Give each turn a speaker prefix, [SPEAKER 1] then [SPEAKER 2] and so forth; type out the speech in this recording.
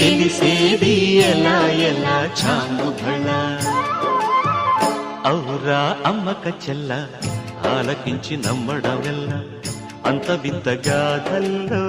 [SPEAKER 1] తెలిసేది ఎలా ఎలా చాంగు భళ ఔరా అమ్మక చెల్ల ఆలకించి నమ్మడమెల్ల. అంత వింత గాథల్లో